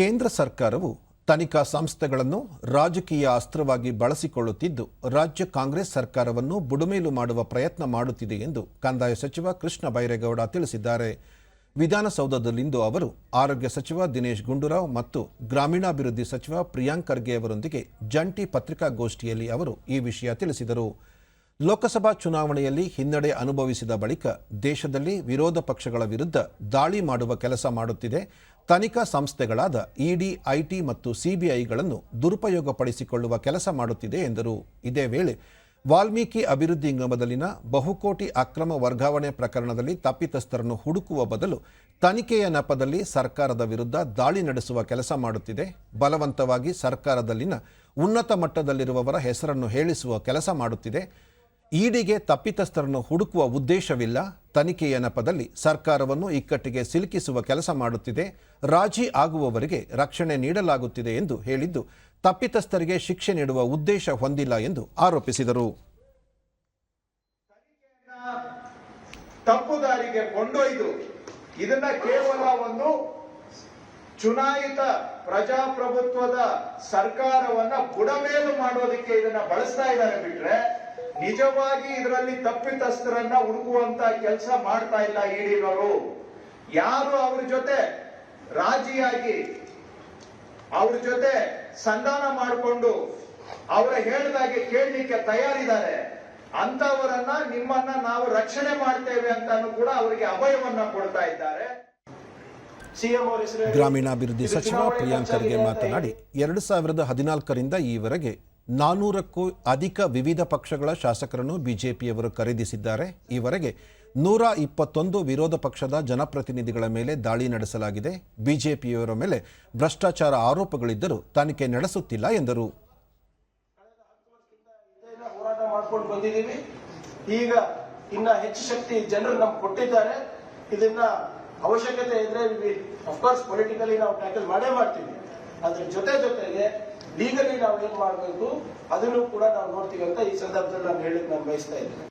ಕೇಂದ್ರ ಸರ್ಕಾರವು ತನಿಖಾ ಸಂಸ್ಥೆಗಳನ್ನು ರಾಜಕೀಯ ಅಸ್ತ್ರವಾಗಿ ಬಳಸಿಕೊಳ್ಳುತ್ತಿದ್ದು, ರಾಜ್ಯ ಕಾಂಗ್ರೆಸ್ ಸರ್ಕಾರವನ್ನು ಬುಡಮೇಲು ಮಾಡುವ ಪ್ರಯತ್ನ ಮಾಡುತ್ತಿದೆ ಎಂದು ಕಂದಾಯ ಸಚಿವ ಕೃಷ್ಣ ಬೈರೇಗೌಡ ತಿಳಿಸಿದ್ದಾರೆ. ವಿಧಾನಸೌಧದಲ್ಲಿಂದು ಅವರು ಆರೋಗ್ಯ ಸಚಿವ ದಿನೇಶ್ ಗುಂಡೂರಾವ್ ಮತ್ತು ಗ್ರಾಮೀಣಾಭಿವೃದ್ಧಿ ಸಚಿವ ಪ್ರಿಯಾಂಕ್ ಖರ್ಗೆ ಅವರೊಂದಿಗೆ ಜಂಟಿ ಪತ್ರಿಕಾಗೋಷ್ಠಿಯಲ್ಲಿ ಅವರು ಈ ವಿಷಯ ತಿಳಿಸಿದರು. ಲೋಕಸಭಾ ಚುನಾವಣೆಯಲ್ಲಿ ಹಿನ್ನಡೆ ಅನುಭವಿಸಿದ ಬಳಿಕ ದೇಶದಲ್ಲಿ ವಿರೋಧ ಪಕ್ಷಗಳ ವಿರುದ್ಧ ದಾಳಿ ಮಾಡುವ ಕೆಲಸ ಮಾಡುತ್ತಿದೆ. ತನಿಖಾ ಸಂಸ್ಥೆಗಳಾದ ಇಡಿ, ಐಟಿ ಮತ್ತು ಸಿಬಿಐಗಳನ್ನು ದುರುಪಯೋಗಪಡಿಸಿಕೊಳ್ಳುವ ಕೆಲಸ ಮಾಡುತ್ತಿದೆ ಎಂದರು. ಇದೇ ವೇಳೆ ವಾಲ್ಮೀಕಿ ಅಭಿವೃದ್ಧಿ ನಿಗಮದಲ್ಲಿನ ಬಹುಕೋಟಿ ಅಕ್ರಮ ವರ್ಗಾವಣೆ ಪ್ರಕರಣದಲ್ಲಿ ತಪ್ಪಿತಸ್ಥರನ್ನು ಹುಡುಕುವ ಬದಲು ತನಿಖೆಯ ನೆಪದಲ್ಲಿ ಸರ್ಕಾರದ ವಿರುದ್ಧ ದಾಳಿ ನಡೆಸುವ ಕೆಲಸ ಮಾಡುತ್ತಿದೆ. ಬಲವಂತವಾಗಿ ಸರ್ಕಾರದಲ್ಲಿನ ಉನ್ನತ ಮಟ್ಟದಲ್ಲಿರುವವರ ಹೆಸರನ್ನು ಹೇಳಿಸುವ ಕೆಲಸ ಮಾಡುತ್ತಿದೆ. ಇಡಿಗೆ ತಪ್ಪಿತಸ್ಥರನ್ನು ಹುಡುಕುವ ಉದ್ದೇಶವಿಲ್ಲ. ತನಿಖೆಯ ನೆಪದಲ್ಲಿ ಸರ್ಕಾರವನ್ನು ಇಕ್ಕಟ್ಟಿಗೆ ಸಿಲುಕಿಸುವ ಕೆಲಸ ಮಾಡುತ್ತಿದೆ, ರಾಜಿ ಆಗುವವರಿಗೆ ರಕ್ಷಣೆ ನೀಡಲಾಗುತ್ತಿದೆ ಎಂದು ಹೇಳಿದ್ದು, ತಪ್ಪಿತಸ್ಥರಿಗೆ ಶಿಕ್ಷೆ ನೀಡುವ ಉದ್ದೇಶ ಹೊಂದಿಲ್ಲ ಎಂದು ಆರೋಪಿಸಿದರು. ತಪ್ಪು ದಾರಿಗೆ ಕೊಂಡೊಯ್ದು ಇದನ್ನ ಕೇವಲ ಒಂದು ಚುನಾಯಿತ ಪ್ರಜಾಪ್ರಭುತ್ವದ ಸರ್ಕಾರವನ್ನ ಬುಡಮೇಲು ಮಾಡೋದಕ್ಕೆ ಇದನ್ನ ಬಳಸ್ತಾ ಇದ್ದಾರೆ ಬಿಟ್ರೆ ನಿಜವಾಗಿ ಇದರಲ್ಲಿ ತಪ್ಪಿತಸ್ಥರನ್ನ ಹುಡುಕುವಂತ ಕೆಲಸ ಮಾಡ್ತಾ ಇಲ್ಲ ಈಡಿನವರು. ಯಾರು ಅವ್ರ ಜೊತೆ ರಾಜಿಯಾಗಿ ಅವ್ರ ಜೊತೆ ಸಂಧಾನ ಮಾಡಿಕೊಂಡು ಅವರ ಹೇಳಿದಾಗೆ ಕೇಳಲಿಕ್ಕೆ ತಯಾರಿದ್ದಾರೆ ಅಂತವರನ್ನ ನಿಮ್ಮನ್ನ ನಾವು ರಕ್ಷಣೆ ಮಾಡ್ತೇವೆ ಅಂತಾನು ಕೂಡ ಅವರಿಗೆ ಅಭಯವನ್ನ ಕೊಡ್ತಾ ಇದ್ದಾರೆ. ಗ್ರಾಮೀಣಾಭಿವೃದ್ಧಿ ಸಚಿವ ಪ್ರಿಯಾಂಕ್ ಖರ್ಗೆ ಮಾತನಾಡಿ ಎರಡು ಸಾವಿರದ ಹದಿನಾಲ್ಕರಿಂದ ಈವರೆಗೆ ನಾನೂರಕ್ಕೂ ಅಧಿಕ ವಿವಿಧ ಪಕ್ಷಗಳ ಶಾಸಕರನ್ನು ಬಿಜೆಪಿಯವರು ಖರೀದಿಸಿದ್ದಾರೆ. ಈವರೆಗೆ ನೂರ ಇಪ್ಪತ್ತೊಂದು ವಿರೋಧ ಪಕ್ಷದ ಜನಪ್ರತಿನಿಧಿಗಳ ಮೇಲೆ ದಾಳಿ ನಡೆಸಲಾಗಿದೆ. ಬಿಜೆಪಿಯವರ ಮೇಲೆ ಭ್ರಷ್ಟಾಚಾರ ಆರೋಪಗಳಿದ್ದರೂ ತನಿಖೆ ನಡೆಸುತ್ತಿಲ್ಲ ಎಂದರು. ಈಗ ಇನ್ನ ಹೆಚ್ಚು ಶಕ್ತಿ ಜನರು ನಮ್ಗೆ ಕೊಟ್ಟಿದ್ದಾರೆ. ಇದನ್ನ ಅವಶ್ಯಕತೆ ಇದ್ರೆ ಅಫ್ಕೋರ್ಸ್ ಪೊಲಿಟಿಕಲಿ ನಾವು ಟ್ಯಾಕಲ್ ಮಾಡೇ ಮಾಡ್ತೀವಿ. ಅದ್ರ ಜೊತೆ ಜೊತೆಗೆ ಲೀಗಲಿ ನಾವು ಏನ್ ಮಾಡಬೇಕು, ಅದನ್ನು ಕೂಡ ನಾವು ನೋಡ್ತೀವಿ ಅಂತ ಈ ಸಂದರ್ಭದಲ್ಲಿ ನಾನು ಹೇಳಕ್ ನಾನು ಬಯಸ್ತಾ ಇದ್ದೀನಿ.